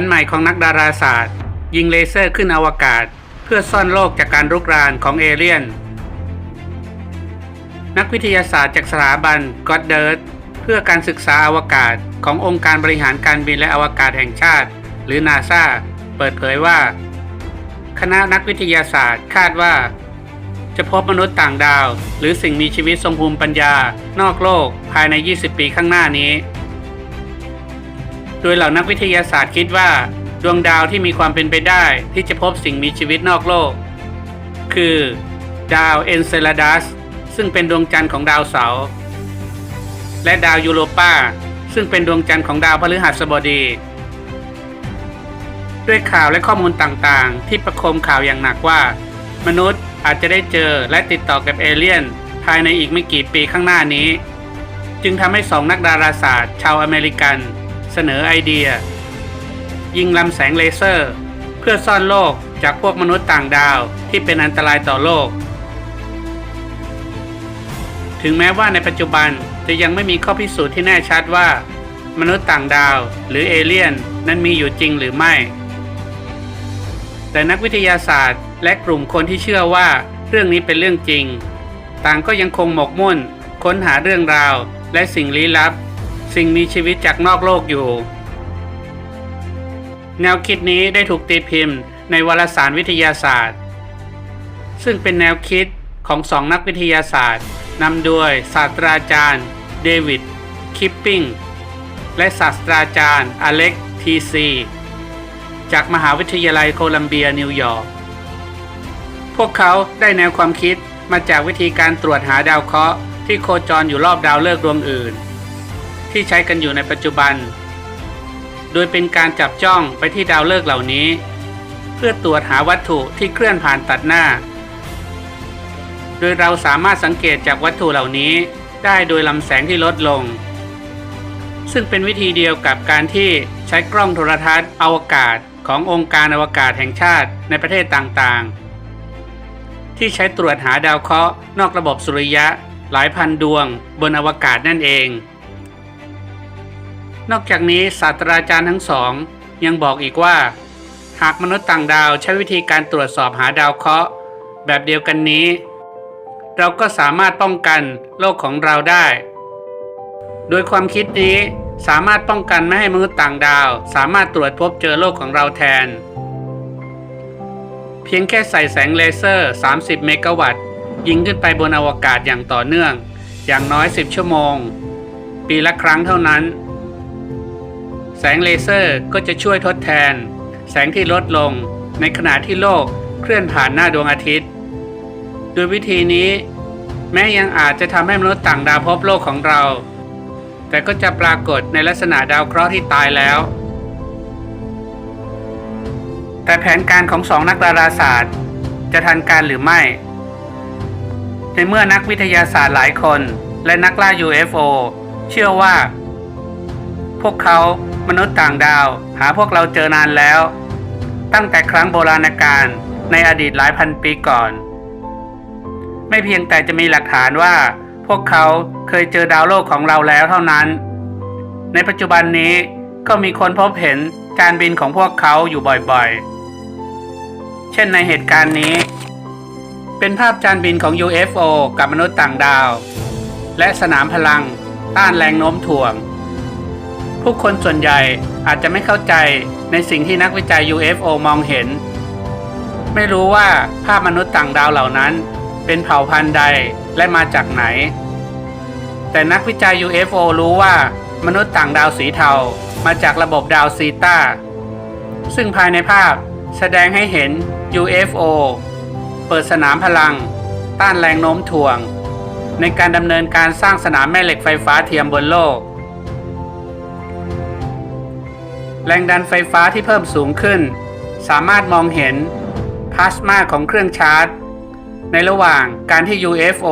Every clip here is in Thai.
นใหม่ของนักดาราศาสตร์ ยิงเลเซอร์ขึ้นอวกาศ เพื่อซ่อนโลกจากการรุกรานของเอเลี่ยน นักวิทยาศาสตร์จากสถาบันก็อดเดิร์ตเพื่อการศึกษาอวกาศขององค์การบริหารการบินและอวกาศแห่งชาติ หรือนาซาเปิดเผยว่า คณะนักวิทยาศาสตร์คาดว่า จะพบมนุษย์ต่างดาว หรือสิ่งมีชีวิตทรงภูมิปัญญา นอกโลกภายใน 20 ปีข้างหน้านี้ โดยเหล่านักวิทยาศาสตร์คิดว่า ดวงดาวที่มีความเป็นไปได้ที่จะพบสิ่งมีชีวิตนอกโลก คือ ดาวเอนเซลาดัสซึ่งเป็นดวงจันทร์ของดาวเสาร์และดาวยูโรปาซึ่งเป็นดวงจันทร์ของดาวพฤหัสบดี ด้วยข่าวและข้อมูลต่างๆ ที่ประคมข่าวอย่างหนักว่า มนุษย์อาจจะได้เจอและติดต่อกับเอเลี่ยน ภายในอีกไม่กี่ปีข้างหน้านี้ จึงทำให้สองนักดาราศาสตร์ ชาวอเมริกัน เสนอไอเดีย ยิงลำแสงเลเซอร์ เพื่อซ่อนโลกจากพวกมนุษย์ต่างดาวที่เป็นอันตรายต่อโลก ถึงแม้ว่าในปัจจุบันจะยังไม่มีข้อพิสูจน์ที่แน่ชัดว่า มนุษย์ต่างดาวหรือเอเลี่ยนนั้นมีอยู่จริงหรือไม่ แต่นักวิทยาศาสตร์ และกลุ่มคนที่เชื่อว่าเรื่องนี้เป็นเรื่องจริง ต่างก็ยังคงหมกมุ่น ค้นหาเรื่องราวและสิ่งลี้ลับ สิ่งมีชีวิตจากนอกโลกอยู่ แนวคิดนี้ได้ถูกตีพิมพ์ในวารสารวิทยาศาสตร์ ซึ่งเป็นแนวคิดของสองนักวิทยาศาสตร์นำโดยศาสตราจารย์ เดวิด คิปปิงและศาสตราจารย์ อเล็ก ทีซี จากมหาวิทยาลัยโคลัมเบียนิวยอร์ก พวกเขาได้แนวความคิดมาจากวิธีการตรวจหาดาวเคราะห์ที่โคจรอยู่รอบดาวฤกษ์ดวงอื่น ที่ใช้กันอยู่ในปัจจุบัน โดยเป็นการจับจ้องไปที่ดาวฤกษ์เหล่านี้ เพื่อตรวจหาวัตถุที่เคลื่อนผ่านตัดหน้า โดยเราสามารถสังเกตจากวัตถุเหล่านี้ได้โดยลำแสงที่ลดลง ซึ่งเป็นวิธีเดียวกับการที่ใช้กล้องโทรทัศน์อวกาศขององค์การอวกาศแห่งชาติในประเทศต่างๆ ที่ใช้ตรวจหาดาวเคราะห์นอกระบบสุริยะหลายพันดวงบนอวกาศนั่นเอง นอกจากนี้ศาสตราจารย์ทั้งสอง ยังบอกอีกว่า หากมนุษย์ต่างดาวใช้วิธีการตรวจสอบหาดาวเคราะห์แบบเดียวกันนี้ เราก็สามารถป้องกันโลกของเราได้ โดยความคิดนี้สามารถป้องกันไม่ให้มนุษย์ต่างดาว สามารถตรวจพบเจอโลกของเราแทน เพียงแค่ใส่แสงเลเซอร์ 30 เมกะวัตต์ ยิงขึ้นไปบนอวกาศอย่างต่อเนื่อง อย่างน้อย 10 ชั่วโมง ปีละครั้งเท่านั้น แสงเลเซอร์ก็จะช่วยทดแทน แสงที่ลดลงในขณะที่โลกเคลื่อนผ่านหน้าดวงอาทิตย์ โดยวิธีนี้ แม้ยังอาจจะทำให้มนุษย์ต่างดาวพบโลกของเรา แต่ก็จะปรากฏในลักษณะดาวเคราะห์ที่ตายแล้ว แต่แผนการของสองนักดาราศาสตร์ จะทันการหรือไม่ ในเมื่อนักวิทยาศาสตร์หลายคน และนักล่า UFO เชื่อว่า พวกเขา มนุษย์ต่างดาว หาพวกเราเจอนานแล้ว ตั้งแต่ครั้งโบราณกาลในอดีตหลายพันปีก่อน ไม่เพียงแต่จะมีหลักฐานว่า พวกเขาเคยเจอดาวโลกของเราแล้วเท่านั้น ในปัจจุบันนี้ก็มีคนพบเห็นจานบินของพวกเขาอยู่บ่อยๆ เช่นในเหตุการณ์นี้ เป็นภาพจานบินของ UFO กับมนุษย์ต่างดาว และสนามพลังต้านแรงโน้มถ่วง ผู้คนส่วนใหญ่อาจจะไม่เข้าใจในสิ่งที่นักวิจัย UFO มองเห็น ไม่รู้ว่าภาพมนุษย์ต่างดาวเหล่านั้น เป็นเผ่าพันธุ์ใดและมาจากไหน แต่นักวิจัย UFO รู้ว่ามนุษย์ต่างดาวสีเทามาจากระบบดาวซีตาซึ่งภายในภาพแสดงให้เห็น UFO เปิดสนามพลัง ต้านแรงโน้มถ่วง ในการดำเนินการสร้างสนามแม่เหล็กไฟฟ้าเทียมบนโลก แรงดันไฟฟ้าที่เพิ่มสูงขึ้น สามารถมองเห็นพลาสมาของเครื่องชาร์จ ในระหว่างการที่ UFO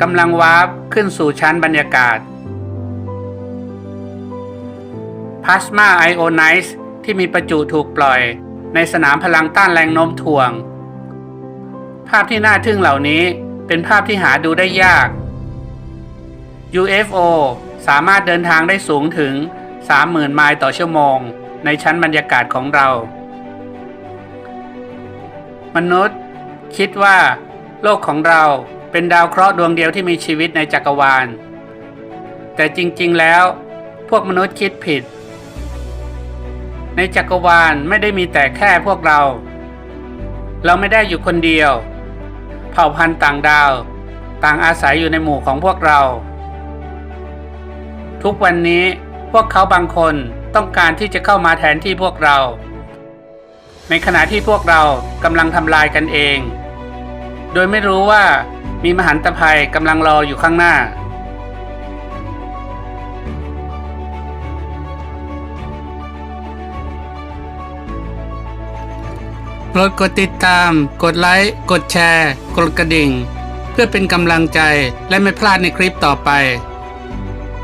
กำลังวาร์ปขึ้นสู่ชั้นบรรยากาศพลาสมาไอโอไนซ์ที่มีประจุถูกปล่อย ในสนามพลังต้านแรงโน้มถ่วง ภาพที่น่าทึ่งเหล่านี้เป็นภาพที่หาดูได้ยาก UFO สามารถเดินทางได้สูงถึง 30,000 ไมล์ต่อชั่วโมง ในชั้นบรรยากาศของเรา มนุษย์ คิดว่า โลกของเราเป็นดาวเคราะห์ดวงเดียวที่มีชีวิตในจักรวาล แต่จริงๆแล้ว พวกมนุษย์คิดผิด ในจักรวาลไม่ได้มีแต่แค่พวกเรา เราไม่ได้อยู่คนเดียว เผ่าพันธุ์ต่างดาว ต่างอาศัยอยู่ในหมู่ของพวกเรา ทุกวันนี้ พวกเขาบางคนต้องการที่จะเข้ามาแทนที่พวกเรา ในขณะที่พวกเรากำลังทำลายกันเอง โดยไม่รู้ว่ามีมหันตภัยกำลังรออยู่ข้างหน้า โปรดกดติดตาม กดไลค์ กดแชร์ กดกระดิ่ง เพื่อเป็นกำลังใจและไม่พลาดในคลิปต่อไป